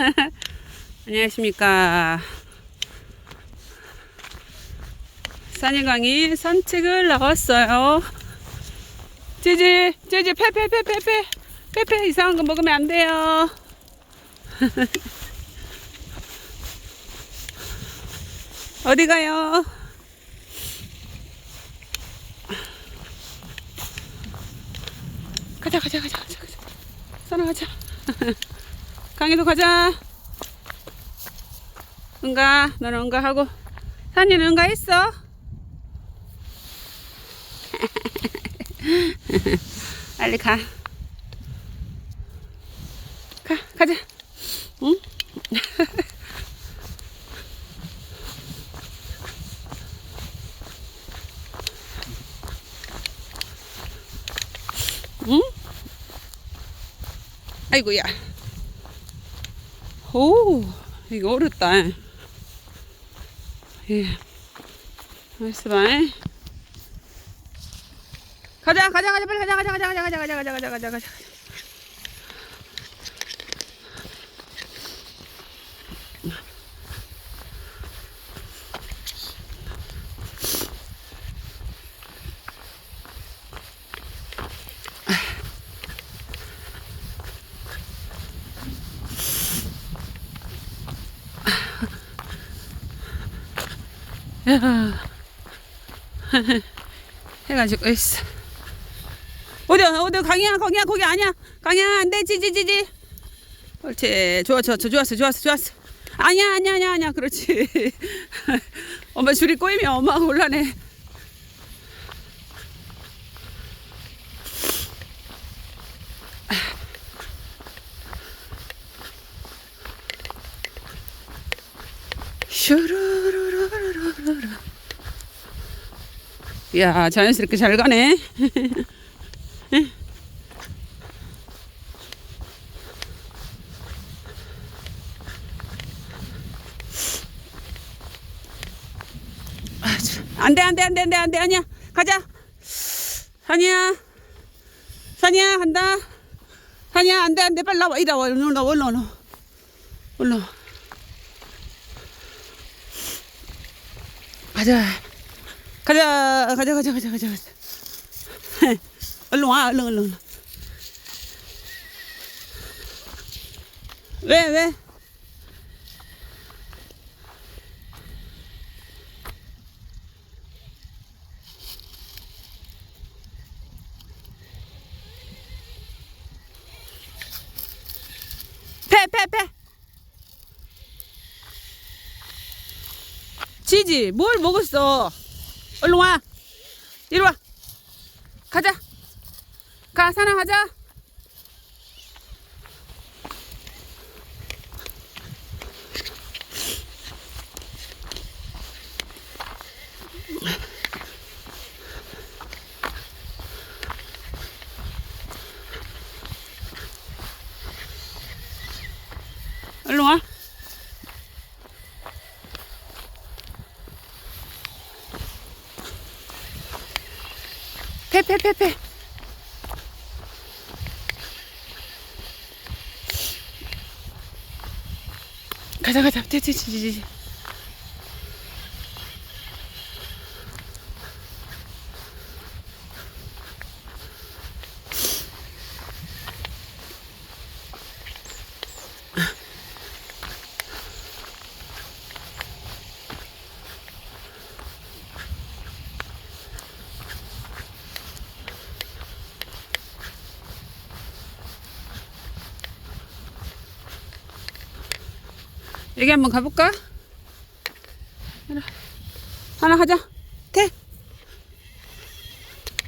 안녕하십니까. 산이강이 산책을 나왔어요. 찌지, 찌지, 페페페페페, 페페 이상한 거 먹으면 안 돼요. 어디 가요? 가자, 가자, 가자, 가자, 가자. 산아 가자. 강희도 가자. 응가, 너는 응가 하고. 산이는 응가 했어? 빨리 가. 가, 가자. 응? 응? 아이고야. 오, 이거 어렵다. 예. 나이스 바이. 가자, 가자, 가자, 빨리 가자, 가자, 가자, 가자, 가자, 가자, 가자, 가자, 가자, 해가지고 있어. 어디 어디 강이야 거기야 거기 아니야 강이야 안돼 지지지지. 옳지 좋아 좋아 좋았어 좋았어 좋았어. 아니야 아니야 아니야 아니야 그렇지. 엄마 줄이 꼬이면 엄마가 곤란해. 슈루 루루루루루. 야 자연스럽게 잘 가네. 안돼 안돼 안돼 안돼 안돼 아니야. 가자. 산이야. 산이야 간다. 산이야 안돼 안돼. 빨리 나와. 이리 와. 얼른 나와 얼른 얼른 얼른 가자. 가자 가자 가자 가자 가자. 가자 얼른 와 얼른 얼른. 왜 왜? 패, 패, 패. 지지, 뭘 먹었어? 얼른 와. 이리 와. 가자. 가, 사나 가자. 패패패패. 가자 가자. 찌찌찌찌. 여기 한번 가볼까? 하나, 가자. 태.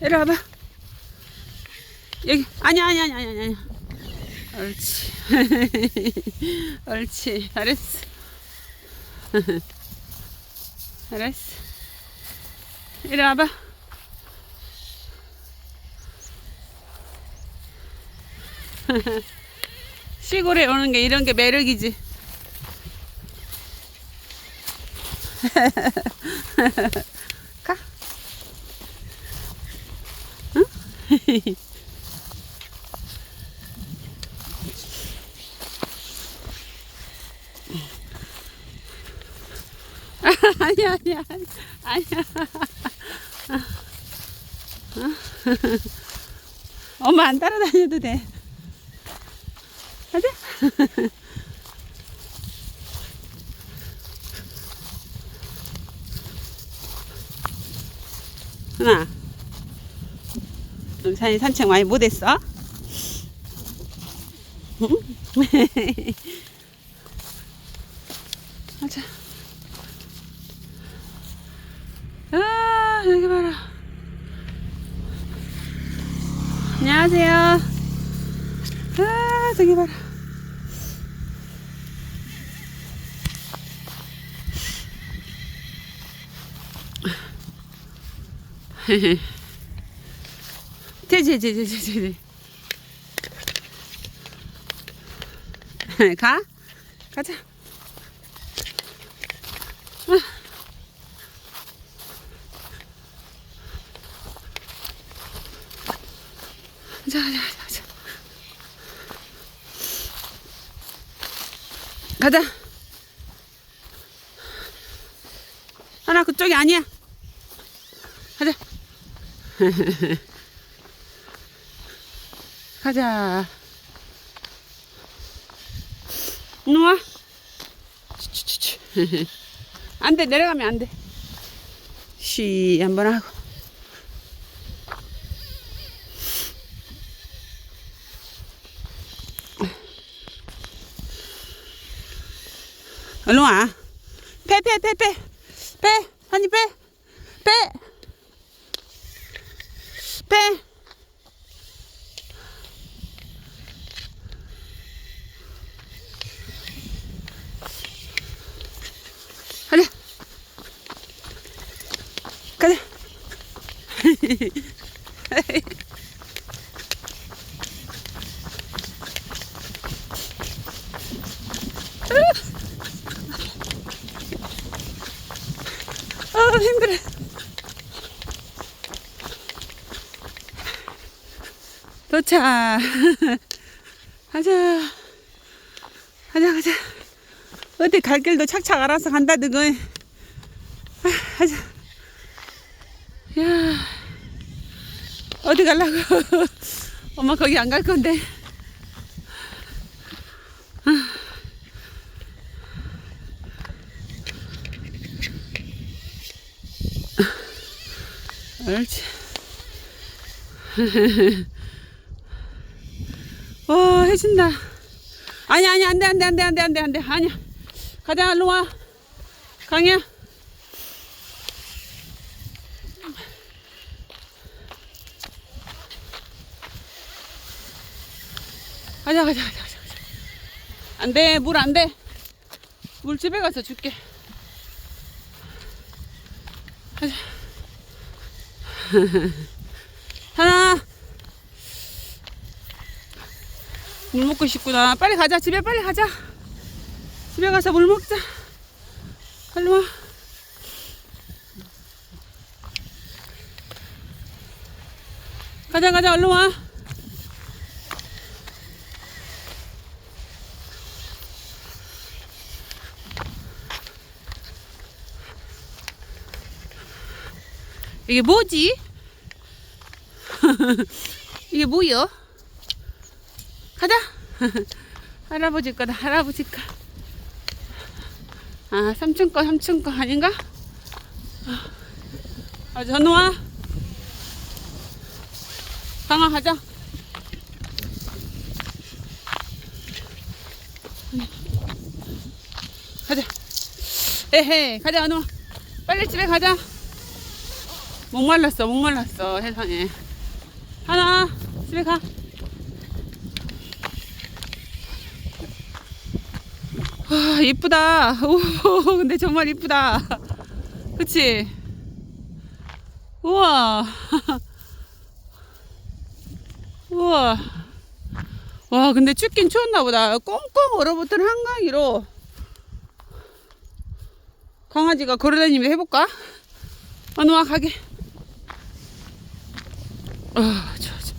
이리 와봐. 여기 아니야 아니야 아니야 아니야 아니야. 옳지. 옳지. 잘했어. 잘했어. 이리 와봐. 시골에 오는 게 이런 게 매력이지. 가. 응? 아니야, 아니야, 아니야. 엄마 안 따라다녀도 돼. 가자. 산이 산책 많이 못했어? 응? 가자 아 여기 봐라 안녕하세요 아 저기 봐라 제제 제 제 제 제. 가? 가자. 가자 가자 가자 가자. 가자. 하나 그쪽이 아니야. 가자 가자 누워 안 돼 내려가면 안 돼 쉬 한번 하고 얼른 와. 빼, 빼, 빼, 빼. 빼. 한입 빼. 빼. 빼. 가자. 가자. 아 힘들어. 도착. 가자. 가자 가자. 어디 갈 길도 착착 알아서 간다드건. 아, 가자. 야. 어디 갈라고? 엄마 거기 안 갈 건데. 옳지. 와, 해준다. 아니, 아니, 안 돼, 안 돼, 안 돼, 안 돼, 안 돼, 안 돼. 아니야. 가자, 얼른 와. 강이야. 가자, 가자, 가자, 가자. 안 돼, 물 안 돼. 물 집에 가서 줄게. 가자. 하나 물 먹고 싶구나 빨리 가자 집에 빨리 가자 집에 가서 물 먹자 빨리 와 가자 가자 얼른 와 이게 뭐지? 이게 뭐여? 가자. 할아버지 거다, 할아버지 거. 아, 삼촌 거, 삼촌 거 아닌가? 아, 전우아. 강아, 가자. 가자. 에헤, 가자, 은우아. 빨리 집에 가자. 목말랐어, 목말랐어, 세상에. 하나, 집에 가. 와, 이쁘다. 오, 근데 정말 이쁘다. 그치? 우와. 우와. 와, 근데 춥긴 추웠나 보다. 꽁꽁 얼어붙은 한강이로 강아지가 걸어다니면서 해볼까? 어느 와 가게. 어, 좋아, 좋아.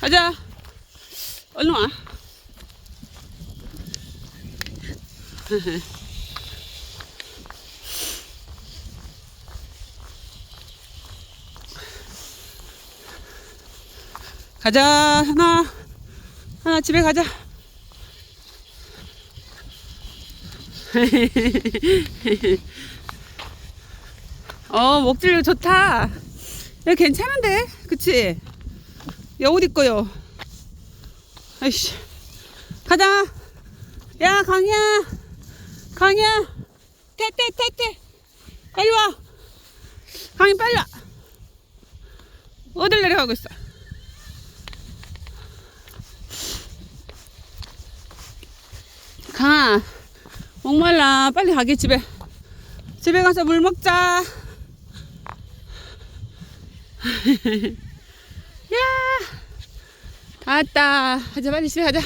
가자. 얼른 와. 가자 하나 하나 집에 가자 어 목줄 좋다. 야 괜찮은데? 그치? 야 어디 거요. 아이씨. 가자. 야 강이야. 강이야. 태태 태태. 빨리 와. 강이 빨리 와. 어딜 내려가고 있어? 강아 목말라 빨리 가게 집에. 집에 가서 물 먹자. 야 왔다. 가자 빨리 집에 가자.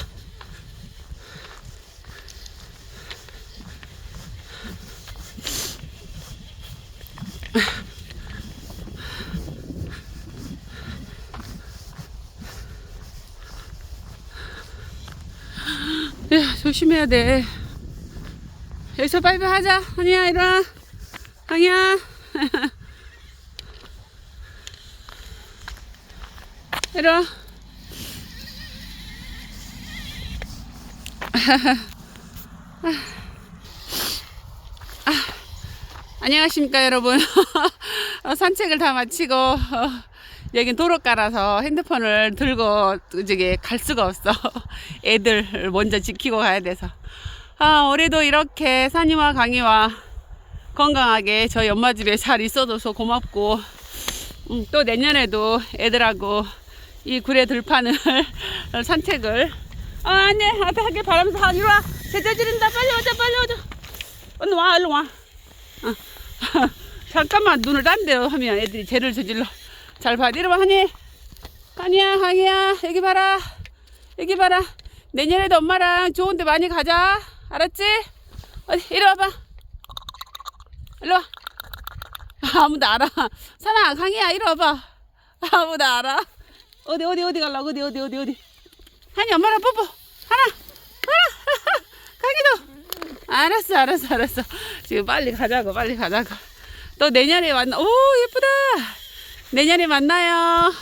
야 조심해야 돼 여기서 빨리빨리 하자. 아니야 일어나 강이야. 일어나 아, 안녕하십니까 여러분. 어, 산책을 다 마치고 어, 여긴 도로가라서 핸드폰을 들고 저기 갈 수가 없어. 애들 먼저 지키고 가야 돼서 아 올해도 이렇게 산이와 강이와 건강하게 저희 엄마 집에 잘 있어줘서 고맙고 음, 또 내년에도 애들하고 이 구례 들판을 산책을. 아 안 돼 앞에 하길 바라면서. 아, 이리 와. 제자 지른다. 빨리 오자 빨리 오자. 얼른 와 얼른 와. 어. 잠깐만 눈을 딴대요 하면 애들이 죄를 저질러. 잘 봐. 내려와 하니. 하니야 하니야. 여기 봐라. 여기 봐라. 내년에도 엄마랑 좋은 데 많이 가자 알았지? 어디 이리 와봐. 일로 와. 아무도 알아. 사나 강이야 이리 와봐. 아무도 알아. 어디 어디 어디 갈라고? 어디 어디 어디 어디? 하니 엄마랑 뽀뽀. 하나. 하나. 강이도. 알았어 알았어 알았어. 지금 빨리 가자고 빨리 가자고. 또 내년에 만나. 오 예쁘다. 내년에 만나요